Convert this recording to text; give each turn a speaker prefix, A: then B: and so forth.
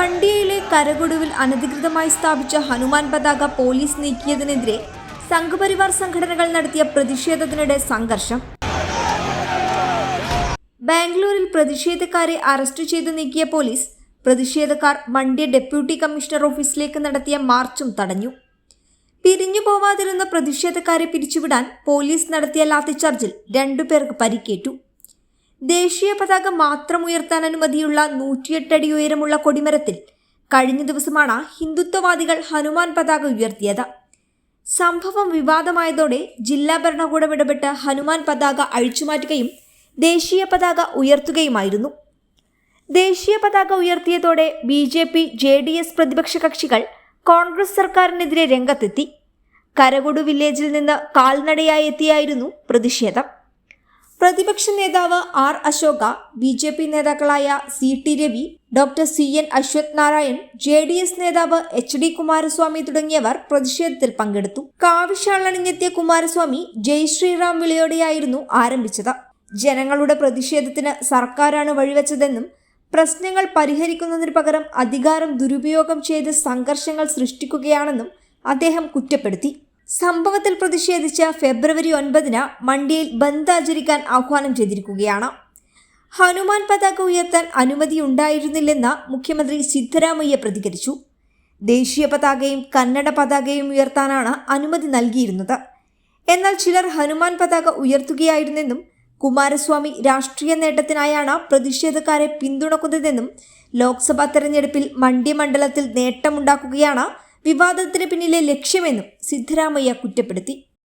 A: മണ്ഡ്യയിലെ കരകൊടുവിൽ അനധികൃതമായി സ്ഥാപിച്ച ഹനുമാൻ പതാക പോലീസ് നീക്കിയതിനെതിരെ സംഘപരിവാർ സംഘടനകൾ നടത്തിയ പ്രതിഷേധത്തിനിടെ സംഘർഷം. ബാംഗ്ലൂരിൽ പ്രതിഷേധക്കാരെ അറസ്റ്റ് ചെയ്ത് നീക്കിയ പോലീസ് പ്രതിഷേധക്കാർ മണ്ഡ്യ ഡെപ്യൂട്ടി കമ്മീഷണർ ഓഫീസിലേക്ക് നടത്തിയ മാർച്ചും തടഞ്ഞു. പിരിഞ്ഞു പോവാതിരുന്ന പ്രതിഷേധക്കാരെ പിരിച്ചുവിടാൻ പോലീസ് നടത്തിയ ലാത്തിച്ചാർജിൽ രണ്ടുപേർക്ക് പരിക്കേറ്റു. ദേശീയ പതാക മാത്രം ഉയർത്താൻ അനുമതിയുള്ള നൂറ്റിയെട്ടടി ഉയരമുള്ള കൊടിമരത്തിൽ കഴിഞ്ഞ ദിവസമാണ് ഹിന്ദുത്വവാദികൾ ഹനുമാൻ പതാക ഉയർത്തിയത്. സംഭവം വിവാദമായതോടെ ജില്ലാ ഭരണകൂടം ഇടപെട്ട് ഹനുമാൻ പതാക അഴിച്ചുമാറ്റുകയും ദേശീയ പതാക ഉയർത്തുകയുമായിരുന്നു. ദേശീയ പതാക ഉയർത്തിയതോടെ B J P J D S പ്രതിപക്ഷ കക്ഷികൾ കോൺഗ്രസ് സർക്കാരിനെതിരെ രംഗത്തെത്തി. കരകുടു വില്ലേജിൽ നിന്ന് കാൽനടയായി എത്തിയായിരുന്നു പ്രതിഷേധം. പ്രതിപക്ഷ നേതാവ് R Ashoka B J P നേതാക്കളായ C T Ravi doctor C N Ashwath Narayan J D S നേതാവ് എച്ച് ഡി കുമാരസ്വാമി തുടങ്ങിയവർ പ്രതിഷേധത്തിൽ പങ്കെടുത്തു. കാവിഷാളണിഞ്ഞെത്തിയ കുമാരസ്വാമി ജയ് ശ്രീറാം വിളിയോടെയായിരുന്നു ആരംഭിച്ചത്. ജനങ്ങളുടെ പ്രതിഷേധത്തിന് സർക്കാരാണ് വഴിവെച്ചതെന്നും പ്രശ്നങ്ങൾ പരിഹരിക്കുന്നതിന് പകരം അധികാരം ദുരുപയോഗം ചെയ്ത് സംഘർഷങ്ങൾ സൃഷ്ടിക്കുകയാണെന്നും അദ്ദേഹം കുറ്റപ്പെടുത്തി. സംഭവത്തിൽ പ്രതിഷേധിച്ച് ഫെബ്രുവരി ഒൻപതിന് മണ്ടിയിൽ ബന്ദ് ആചരിക്കാൻ ആഹ്വാനം ചെയ്തിരിക്കുകയാണ്. ഹനുമാൻ പതാക ഉയർത്താൻ അനുമതി ഉണ്ടായിരുന്നില്ലെന്ന് മുഖ്യമന്ത്രി സിദ്ധരാമയ്യ പ്രതികരിച്ചു. ദേശീയ പതാകയും കന്നഡ പതാകയും ഉയർത്താനാണ് അനുമതി നൽകിയിരുന്നത്. എന്നാൽ ചിലർ ഹനുമാൻ പതാക ഉയർത്തുകയായിരുന്നെന്നും കുമാരസ്വാമി രാഷ്ട്രീയ നേട്ടത്തിനായാണ് പ്രതിഷേധക്കാരെ പിന്തുണക്കുന്നതെന്നും ലോക്സഭാ തെരഞ്ഞെടുപ്പിൽ മണ്ഡ്യ മണ്ഡലത്തിൽ നേട്ടമുണ്ടാക്കുകയാണ് വിവാദത്തിന് പിന്നിലെ ലക്ഷ്യമെന്നും സിദ്ധരാമയ്യ കുറ്റപ്പെടുത്തി.